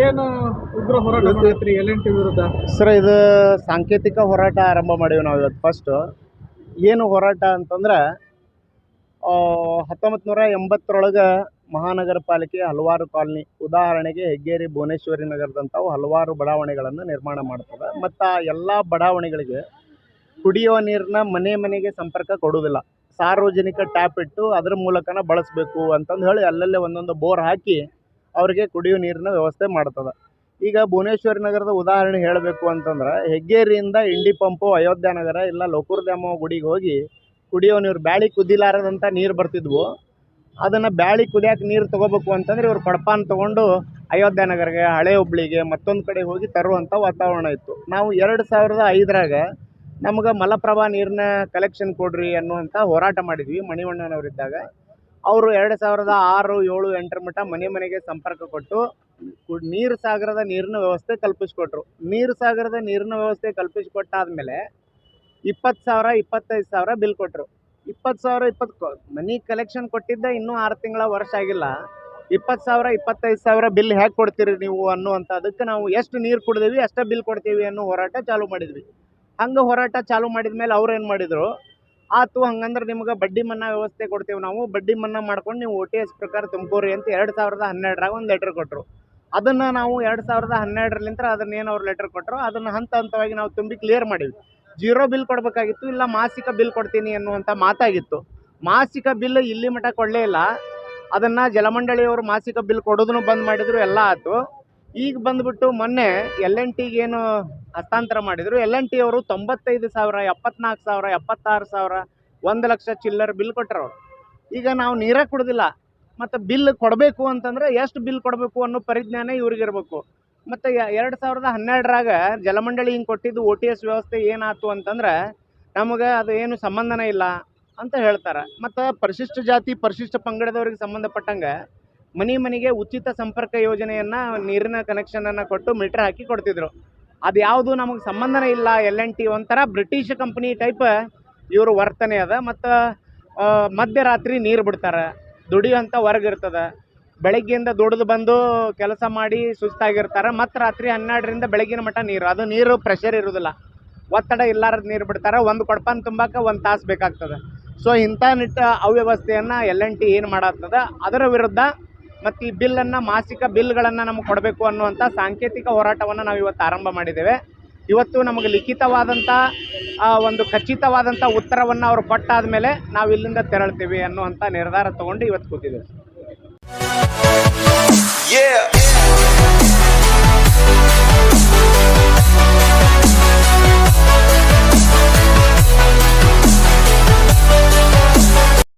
ಏನು ಉಗ್ರ ಹೋರಾಟ ಸರ್ ಇದು ಸಾಂಕೇತಿಕ ಹೋರಾಟ ಆರಂಭ ಮಾಡೀವಿ ನಾವು ಇವತ್ತು ಫಸ್ಟು ಏನು ಹೋರಾಟ ಅಂತಂದ್ರೆ ಹತ್ತೊಂಬತ್ತು ನೂರ ಎಂಬತ್ತರೊಳಗೆ ಮಹಾನಗರ ಪಾಲಿಕೆ ಹಲವಾರು ಕಾಲನಿ ಉದಾಹರಣೆಗೆ ಹೆಗ್ಗೇರಿ ಭುವನೇಶ್ವರಿ ನಗರದಂಥವು ಹಲವಾರು ಬಡಾವಣೆಗಳನ್ನು ನಿರ್ಮಾಣ ಮಾಡ್ತದೆ. ಮತ್ತು ಆ ಎಲ್ಲ ಬಡಾವಣೆಗಳಿಗೆ ಕುಡಿಯುವ ನೀರನ್ನ ಮನೆ ಮನೆಗೆ ಸಂಪರ್ಕ ಕೊಡೋದಿಲ್ಲ ಸಾರ್ವಜನಿಕ ಟ್ಯಾಪ್ ಇಟ್ಟು ಅದ್ರ ಮೂಲಕನ ಬಳಸಬೇಕು ಅಂತಂದು ಹೇಳಿ ಅಲ್ಲಲ್ಲೇ ಒಂದೊಂದು ಬೋರ್ ಹಾಕಿ ಅವರಿಗೆ ಕುಡಿಯೋ ನೀರಿನ ವ್ಯವಸ್ಥೆ ಮಾಡ್ತದೆ. ಈಗ ಭುವನೇಶ್ವರಿ ನಗರದ ಉದಾಹರಣೆ ಹೇಳಬೇಕು ಅಂತಂದ್ರೆ ಹೆಗ್ಗೇರಿಯಿಂದ ಇಂಡಿ ಪಂಪು, ಅಯೋಧ್ಯ ನಗರ ಇಲ್ಲ ಲೋಕುರ್ದ್ಯಾಮ ಗುಡಿಗೆ ಹೋಗಿ ಕುಡಿಯೋ ನೀರು ಬ್ಯಾಳಿ ಕುದಿಲಾರದಂಥ ನೀರು ಬರ್ತಿದ್ವು. ಅದನ್ನು ಬ್ಯಾಳಿ ಕುದಿಯೋಕೆ ನೀರು ತೊಗೋಬೇಕು ಅಂತಂದ್ರೆ ಇವರು ಕೊಡಪಾನ ತೊಗೊಂಡು ಅಯೋಧ್ಯ ನಗರಗೆ, ಹಳೆ ಹುಬ್ಳಿಗೆ ಮತ್ತೊಂದು ಕಡೆ ಹೋಗಿ ತರುವಂಥ ವಾತಾವರಣ ಇತ್ತು. ನಾವು ಎರಡು ಸಾವಿರದ ಐದರಾಗ ನಮ್ಗೆ ಮಲಪ್ರಭಾ ನೀರಿನ ಕಲೆಕ್ಷನ್ ಕೊಡ್ರಿ ಅನ್ನುವಂಥ ಹೋರಾಟ ಮಾಡಿದ್ವಿ. ಮಣಿವಣ್ಣನವರಿದ್ದಾಗ ಅವರು ಎರಡು ಸಾವಿರದ ಆರು, ಏಳು, ಎಂಟರ ಮಟ್ಟ ಮನೆ ಮನೆಗೆ ಸಂಪರ್ಕ ಕೊಟ್ಟು ನೀರು ಸಾಗರದ ನೀರಿನ ವ್ಯವಸ್ಥೆ ಕಲ್ಪಿಸಿಕೊಟ್ರು. ನೀರು ಸಾಗರದ ನೀರಿನ ವ್ಯವಸ್ಥೆ ಕಲ್ಪಿಸಿಕೊಟ್ಟಾದ್ಮೇಲೆ ಇಪ್ಪತ್ತು ಸಾವಿರ, ಇಪ್ಪತ್ತೈದು ಸಾವಿರ ಬಿಲ್ ಕೊಟ್ಟರು ಇಪ್ಪತ್ತು ಸಾವಿರ, ಇಪ್ಪತ್ತು ಮನಿ ಕಲೆಕ್ಷನ್ ಕೊಟ್ಟಿದ್ದ ಇನ್ನೂ ಆರು ತಿಂಗಳ ವರ್ಷ ಆಗಿಲ್ಲ. ಇಪ್ಪತ್ತು ಸಾವಿರ, ಇಪ್ಪತ್ತೈದು ಸಾವಿರ ಬಿಲ್ ಹೇಗೆ ಕೊಡ್ತೀರಿ ನೀವು ಅನ್ನುವಂಥದ್ದಕ್ಕೆ ನಾವು ಎಷ್ಟು ನೀರು ಕುಡ್ದೀವಿ ಅಷ್ಟೇ ಬಿಲ್ ಕೊಡ್ತೀವಿ ಅನ್ನೋ ಹೋರಾಟ ಚಾಲೂ ಮಾಡಿದ್ವಿ. ಹಂಗೆ ಹೋರಾಟ ಚಾಲೂ ಮಾಡಿದ ಮೇಲೆ ಅವ್ರು ಏನು ಮಾಡಿದರು? ಆತು ಹಂಗಂದ್ರೆ ನಿಮ್ಗೆ ಬಡ್ಡಿ ಮನ್ನಾ ವ್ಯವಸ್ಥೆ ಕೊಡ್ತೀವಿ ನಾವು. ಬಡ್ಡಿ ಮನ್ನಾ ಮಾಡ್ಕೊಂಡು ನೀವು ಓ ಟಿ ಎಸ್ ಪ್ರಕಾರ ತುಂಬ್ಕೋರಿ ಅಂತ ಎರಡು ಸಾವಿರದ ಹನ್ನೆರಡರಾಗ ಒಂದು ಲೆಟ್ರ್ ಕೊಟ್ಟರು ಅದನ್ನು ನಾವು ಎರಡು ಸಾವಿರದ ಹನ್ನೆರಡರಲ್ಲಿಂದ ಅದನ್ನೇನು ಅವ್ರು ಲೆಟ್ರ್ ಕೊಟ್ಟರು ಅದನ್ನು ಹಂತ ಹಂತವಾಗಿ ನಾವು ತುಂಬಿ ಕ್ಲಿಯರ್ ಮಾಡಿದ್ವಿ ಜೀರೋ ಬಿಲ್ ಕೊಡಬೇಕಾಗಿತ್ತು, ಇಲ್ಲ ಮಾಸಿಕ ಬಿಲ್ ಕೊಡ್ತೀನಿ ಅನ್ನುವಂಥ ಮಾತಾಗಿತ್ತು. ಮಾಸಿಕ ಬಿಲ್ ಇಲ್ಲಿ ಮಟ್ಟ ಕೊಡಲೇ ಇಲ್ಲ. ಅದನ್ನು ಜಲಮಂಡಳಿಯವರು ಮಾಸಿಕ ಬಿಲ್ ಕೊಡೋದನ್ನು ಬಂದ್ ಮಾಡಿದ್ರು, ಎಲ್ಲ ಆಯ್ತು ಈಗ ಬಂದ್ಬಿಟ್ಟು ಮೊನ್ನೆ ಎಲ್ ಎನ್ ಟಿಗೆ ಏನು ಹಸ್ತಾಂತರ ಮಾಡಿದರು. ಎಲ್ ಎನ್ ಟಿ ಅವರು ತೊಂಬತ್ತೈದು ಸಾವಿರ, ಎಪ್ಪತ್ನಾಲ್ಕು ಸಾವಿರ, ಎಪ್ಪತ್ತಾರು ಸಾವಿರ, ಒಂದು ಲಕ್ಷ ಚಿಲ್ಲರ್ ಬಿಲ್ ಕೊಟ್ಟರು ಅವರು. ಈಗ ನಾವು ನೀರೇ ಕುಡ್ದಿಲ್ಲ. ಮತ್ತು ಬಿಲ್ ಕೊಡಬೇಕು ಅಂತಂದ್ರೆ ಎಷ್ಟು ಬಿಲ್ ಕೊಡಬೇಕು ಅನ್ನೋ ಪರಿಜ್ಞಾನ ಇವ್ರಿಗಿರ್ಬೇಕು ಮತ್ತು ಎರಡು ಸಾವಿರದ ಹನ್ನೆರಡರಾಗ ಜಲಮಂಡಳಿ ಹಿಂಗೆ ಕೊಟ್ಟಿದ್ದು ಓ ಟಿ ಎಸ್ ವ್ಯವಸ್ಥೆ ಏನಾಯ್ತು ಅಂತಂದ್ರೆ ನಮಗೆ ಅದು ಏನು ಸಂಬಂಧನೇ ಇಲ್ಲ ಅಂತ ಹೇಳ್ತಾರೆ. ಮತ್ತು ಪರಿಶಿಷ್ಟ ಜಾತಿ, ಪರಿಶಿಷ್ಟ ಪಂಗಡದವ್ರಿಗೆ ಸಂಬಂಧಪಟ್ಟಂಗೆ ಮನೆ ಮನೆಗೆ ಉಚಿತ ಸಂಪರ್ಕ ಯೋಜನೆಯನ್ನು, ನೀರಿನ ಕನೆಕ್ಷನನ್ನು ಕೊಟ್ಟು ಮೀಟ್ರ್ ಹಾಕಿ ಕೊಡ್ತಿದ್ರು. ಅದು ಯಾವುದು ನಮಗೆ ಸಂಬಂಧನೇ ಇಲ್ಲ ಎಲ್ ಎನ್ ಟಿ ಒಂಥರ ಬ್ರಿಟಿಷ್ ಕಂಪ್ನಿ ಟೈಪ್ ಇವರು ವರ್ತನೆ ಅದ, ಮತ್ತು ಮಧ್ಯರಾತ್ರಿ ನೀರು ಬಿಡ್ತಾರೆ. ದುಡಿಯುವಂಥ ವರ್ಗ ಇರ್ತದೆ. ಬೆಳಗ್ಗೆಯಿಂದ ದುಡಿದು ಬಂದು ಕೆಲಸ ಮಾಡಿ ಸುಸ್ತಾಗಿರ್ತಾರೆ, ಮತ್ತು ರಾತ್ರಿ ಹನ್ನೆರಡರಿಂದ ಬೆಳಗಿನ ಮಟ್ಟ ನೀರು. ಅದು ನೀರು ಪ್ರೆಷರ್ ಇರೋದಿಲ್ಲ. ಒತ್ತಡ ಇಲ್ಲಾರದ ನೀರು ಬಿಡ್ತಾರೆ, ಒಂದು ಕೊಡಪಾನ ತುಂಬಕ್ಕೆ ಒಂದು ತಾಸು ಬೇಕಾಗ್ತದೆ. ಸೊ ಇಂಥ ನಿಟ್ಟ ಅವ್ಯವಸ್ಥೆಯನ್ನು ಎಲ್ ಎನ್ ಟಿ ಏನು ಮಾಡತ್ತದ ಅದರ ವಿರುದ್ಧ ಮತ್ತು ಈ ಬಿಲ್ಲನ್ನು, ಮಾಸಿಕ ಬಿಲ್ಗಳನ್ನು ನಮಗೆ ಕೊಡಬೇಕು ಅನ್ನುವಂಥ ಸಾಂಕೇತಿಕ ಹೋರಾಟವನ್ನು ನಾವು ಇವತ್ತು ಆರಂಭ ಮಾಡಿದ್ದೇವೆ ಇವತ್ತು ನಮಗೆ ಲಿಖಿತವಾದಂಥ ಒಂದು ಖಚಿತವಾದಂಥ ಉತ್ತರವನ್ನು ಅವರು ಕೊಟ್ಟಾದ ಮೇಲೆ ನಾವು ಇಲ್ಲಿಂದ ತೆರಳ್ತೀವಿ ಅನ್ನುವಂಥ ನಿರ್ಧಾರ ತಗೊಂಡು ಇವತ್ತು ಕೂತಿದ್ದೇವೆ.